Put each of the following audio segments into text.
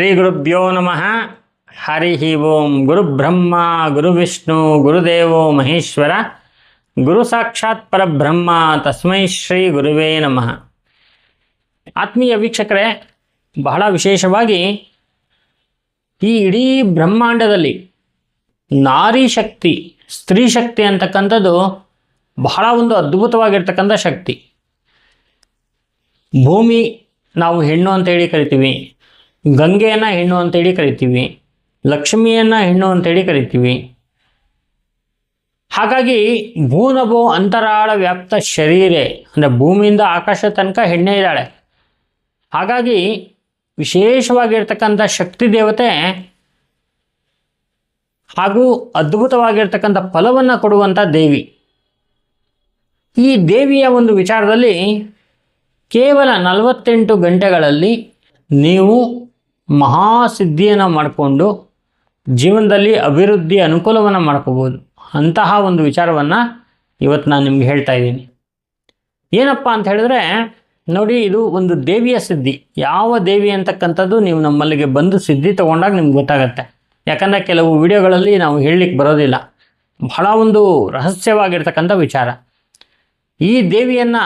ಶ್ರೀ ಗುರುಭ್ಯೋ ನಮಃ. ಹರಿ ಓಂ ಗುರು ಬ್ರಹ್ಮ, ಗುರು ವಿಷ್ಣು ಗುರುದೇವೋ ಮಹೇಶ್ವರ. ಗುರು ಸಾಕ್ಷಾತ್ ಪರಬ್ರಹ್ಮ ತಸ್ಮೈ ಶ್ರೀ ಗುರುವೇ ನಮಃ. ಆತ್ಮೀಯ ವೀಕ್ಷಕರೇ, ಬಹಳ ವಿಶೇಷವಾಗಿ ಈ ಇಡೀ ಬ್ರಹ್ಮಾಂಡದಲ್ಲಿ ನಾರಿ ಶಕ್ತಿ, ಸ್ತ್ರೀ ಶಕ್ತಿ ಅಂತಕ್ಕಂಥದ್ದು ಬಹಳ ಒಂದು ಅದ್ಭುತವಾಗಿರ್ತಕ್ಕಂಥ ಶಕ್ತಿ. ಭೂಮಿ ನಾವು ಹೆಣ್ಣು ಅಂತೇಳಿ ಕರಿತೀವಿ. ಗಂಗೆಯನ್ನು ಹೆಣ್ಣು ಅಂತೇಳಿ ಕರಿತೀವಿ, ಲಕ್ಷ್ಮಿಯನ್ನು ಹೆಣ್ಣು ಅಂತೇಳಿ ಕರಿತೀವಿ. ಹಾಗಾಗಿ ಭೂನಭೋ ಅಂತರಾಳ ವ್ಯಾಪ್ತ ಶರೀರೇ ಅಂದರೆ ಭೂಮಿಯಿಂದ ಆಕಾಶ ತನಕ ಹೆಣ್ಣೆ ಇದ್ದಾಳೆ. ಹಾಗಾಗಿ ವಿಶೇಷವಾಗಿರ್ತಕ್ಕಂಥ ಶಕ್ತಿ ದೇವತೆ ಹಾಗೂ ಅದ್ಭುತವಾಗಿರ್ತಕ್ಕಂಥ ಫಲವನ್ನು ಕೊಡುವಂಥ ದೇವಿ. ಈ ದೇವಿಯ ಒಂದು ವಿಚಾರದಲ್ಲಿ ಕೇವಲ ನಲವತ್ತೆಂಟು ಗಂಟೆಗಳಲ್ಲಿ ನೀವು ಮಹಾಸಿದ್ಧಿಯನ್ನು ಮಾಡಿಕೊಂಡು ಜೀವನದಲ್ಲಿ ಅಭಿವೃದ್ಧಿ ಅನುಕೂಲವನ್ನು ಮಾಡ್ಕೋಬೋದು ಅಂತಹ ಒಂದು ವಿಚಾರವನ್ನು ಇವತ್ತು ನಾನು ನಿಮ್ಗೆ ಹೇಳ್ತಾ ಇದ್ದೀನಿ. ಏನಪ್ಪ ಅಂತ ಹೇಳಿದ್ರೆ, ನೋಡಿ ಇದು ಒಂದು ದೇವಿಯ ಸಿದ್ಧಿ. ಯಾವ ದೇವಿ ಅಂತಕ್ಕಂಥದ್ದು ನೀವು ನಮ್ಮಲ್ಲಿಗೆ ಬಂದು ಸಿದ್ಧಿ ತೊಗೊಂಡಾಗ ನಿಮ್ಗೆ ಗೊತ್ತಾಗತ್ತೆ. ಯಾಕಂದರೆ ಕೆಲವು ವಿಡಿಯೋಗಳಲ್ಲಿ ನಾವು ಹೇಳಲಿಕ್ಕೆ ಬರೋದಿಲ್ಲ. ಬಹಳ ಒಂದು ರಹಸ್ಯವಾಗಿರ್ತಕ್ಕಂಥ ವಿಚಾರ. ಈ ದೇವಿಯನ್ನು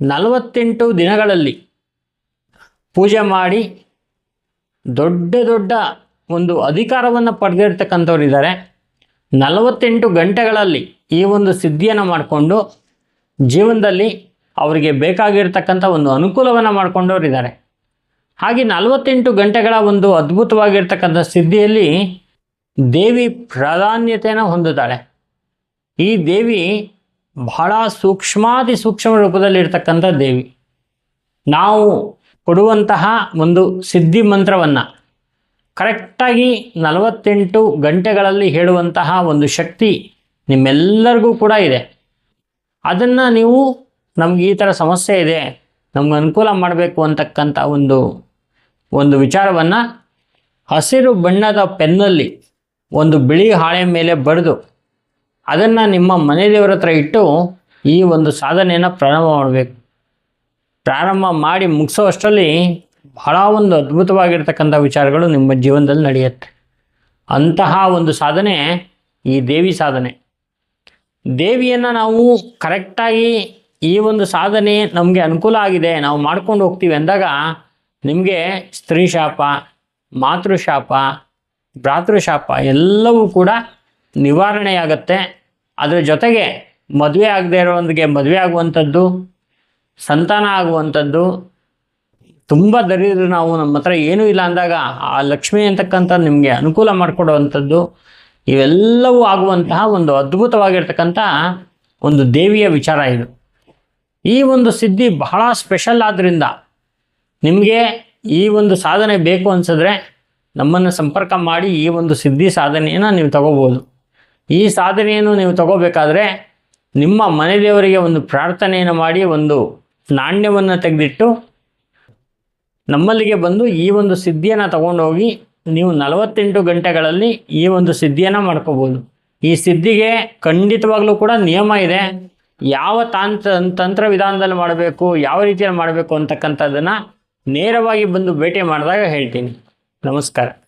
ನಲವತ್ತೆಂಟು ದಿನಗಳಲ್ಲಿ ಪೂಜೆ ಮಾಡಿ ದೊಡ್ಡ ದೊಡ್ಡ ಒಂದು ಅಧಿಕಾರವನ್ನು ಪಡೆದಿರ್ತಕ್ಕಂಥವ್ರಿದ್ದಾರೆ ನಲವತ್ತೆಂಟು ಗಂಟೆಗಳಲ್ಲಿ ಈ ಒಂದು ಸಿದ್ಧಿಯನ್ನು ಮಾಡಿಕೊಂಡು ಜೀವನದಲ್ಲಿ ಅವರಿಗೆ ಬೇಕಾಗಿರ್ತಕ್ಕಂಥ ಒಂದು ಅನುಕೂಲವನ್ನು ಮಾಡಿಕೊಂಡವರಿದ್ದಾರೆ ಹಾಗೆ ನಲವತ್ತೆಂಟು ಗಂಟೆಗಳ ಒಂದು ಅದ್ಭುತವಾಗಿರ್ತಕ್ಕಂಥ ಸಿದ್ಧಿಯಲ್ಲಿ ದೇವಿ ಪ್ರಾಧಾನ್ಯತೆಯನ್ನು ಹೊಂದುತ್ತಾಳೆ. ಈ ದೇವಿ ಬಹಳ ಸೂಕ್ಷ್ಮಾತಿ ಸೂಕ್ಷ್ಮ ರೂಪದಲ್ಲಿರ್ತಕ್ಕಂಥ ದೇವಿ. ನಾವು ಕೊಡುವಂತಹ ಒಂದು ಸಿದ್ಧಿ ಮಂತ್ರವನ್ನು ಕರೆಕ್ಟಾಗಿ ನಲವತ್ತೆಂಟು ಗಂಟೆಗಳಲ್ಲಿ ಹೇಳುವಂತಹ ಒಂದು ಶಕ್ತಿ ನಿಮ್ಮೆಲ್ಲರಿಗೂ ಕೂಡ ಇದೆ. ಅದನ್ನು ನೀವು ನಮ್ಗೆ ಈ ಥರ ಸಮಸ್ಯೆ ಇದೆ, ನಮ್ಗೆ ಅನುಕೂಲ ಮಾಡಬೇಕು ಅಂತಕ್ಕಂಥ ಒಂದು ಒಂದು ವಿಚಾರವನ್ನು ಹಸಿರು ಬಣ್ಣದ ಪೆನ್ನಲ್ಲಿ ಒಂದು ಬಿಳಿ ಹಾಳೆ ಮೇಲೆ ಬರೆದು ಅದನ್ನು ನಿಮ್ಮ ಮನೆ ದೇವರ ಹತ್ರ ಇಟ್ಟು ಈ ಒಂದು ಸಾಧನೆಯನ್ನು ಪ್ರಾರಂಭ ಮಾಡಬೇಕು. ಪ್ರಾರಂಭ ಮಾಡಿ ಮುಗಿಸೋ ಅಷ್ಟರಲ್ಲಿ ಬಹಳ ಒಂದು ಅದ್ಭುತವಾಗಿರ್ತಕ್ಕಂಥ ವಿಚಾರಗಳು ನಿಮ್ಮ ಜೀವನದಲ್ಲಿ ನಡೆಯುತ್ತೆ. ಅಂತಹ ಒಂದು ಸಾಧನೆ ಈ ದೇವಿ ಸಾಧನೆ. ದೇವಿಯನ್ನು ನಾವು ಕರೆಕ್ಟಾಗಿ ಈ ಒಂದು ಸಾಧನೆ ನಮಗೆ ಅನುಕೂಲ ಆಗಿದೆ, ನಾವು ಮಾಡ್ಕೊಂಡು ಹೋಗ್ತೀವಿ ಅಂದಾಗ ನಿಮಗೆ ಸ್ತ್ರೀ ಶಾಪ ಮಾತೃಶಾಪ ಭ್ರಾತೃಶಾಪ ಎಲ್ಲವೂ ಕೂಡ ನಿವಾರಣೆಯಾಗತ್ತೆ. ಅದರ ಜೊತೆಗೆ ಮದುವೆ ಆಗದೆ ಇರೋರಿಗೆ ಮದುವೆ ಆಗುವಂಥದ್ದು ಸಂತಾನ ಆಗುವಂಥದ್ದು ತುಂಬ ದರಿದ್ರು ನಾವು ನಮ್ಮ ಹತ್ರ ಏನೂ ಇಲ್ಲ ಅಂದಾಗ ಆ ಲಕ್ಷ್ಮಿ ಅಂತಕ್ಕಂಥ ನಿಮಗೆ ಅನುಕೂಲ ಮಾಡಿಕೊಡುವಂಥದ್ದು ಇವೆಲ್ಲವೂ ಆಗುವಂತಹ ಒಂದು ಅದ್ಭುತವಾಗಿರ್ತಕ್ಕಂಥ ಒಂದು ದೇವಿಯ ವಿಚಾರ ಇದು. ಈ ಒಂದು ಸಿದ್ಧಿ ಬಹಳ ಸ್ಪೆಷಲ್ ಆದ್ದರಿಂದ ನಿಮಗೆ ಈ ಒಂದು ಸಾಧನೆ ಬೇಕು ಅನಿಸಿದ್ರೆ ನಮ್ಮನ್ನು ಸಂಪರ್ಕ ಮಾಡಿ ಈ ಒಂದು ಸಿದ್ಧಿ ಸಾಧನೆಯನ್ನು ನೀವು ತಗೋಬೋದು. ಈ ಸಾಧನೆಯನ್ನು ನೀವು ತಗೋಬೇಕಾದ್ರೆ ನಿಮ್ಮ ಮನೆ ದೇವರಿಗೆ ಒಂದು ಪ್ರಾರ್ಥನೆಯನ್ನು ಮಾಡಿ ಒಂದು ನಾಣ್ಯವನ್ನು ತೆಗೆದಿಟ್ಟು ನಮ್ಮಲ್ಲಿಗೆ ಬಂದು ಈ ಒಂದು ಸಿದ್ಧಿಯನ್ನು ತಗೊಂಡೋಗಿ ನೀವು ನಲವತ್ತೆಂಟು ಗಂಟೆಗಳಲ್ಲಿ ಈ ಒಂದು ಸಿದ್ಧಿಯನ್ನು ಮಾಡ್ಕೋಬೋದು. ಈ ಸಿದ್ಧಿಗೆ ಖಂಡಿತವಾಗಲೂ ಕೂಡ ನಿಯಮ ಇದೆ. ಯಾವ ತಾಂತ್ರ ತಂತ್ರ ವಿಧಾನದಲ್ಲಿ ಮಾಡಬೇಕು, ಯಾವ ರೀತಿಯಲ್ಲಿ ಮಾಡಬೇಕು ಅಂತಕ್ಕಂಥದ್ದನ್ನು ನೇರವಾಗಿ ಬಂದು ಭೇಟಿ ಮಾಡಿದಾಗ ಹೇಳ್ತೀನಿ. ನಮಸ್ಕಾರ.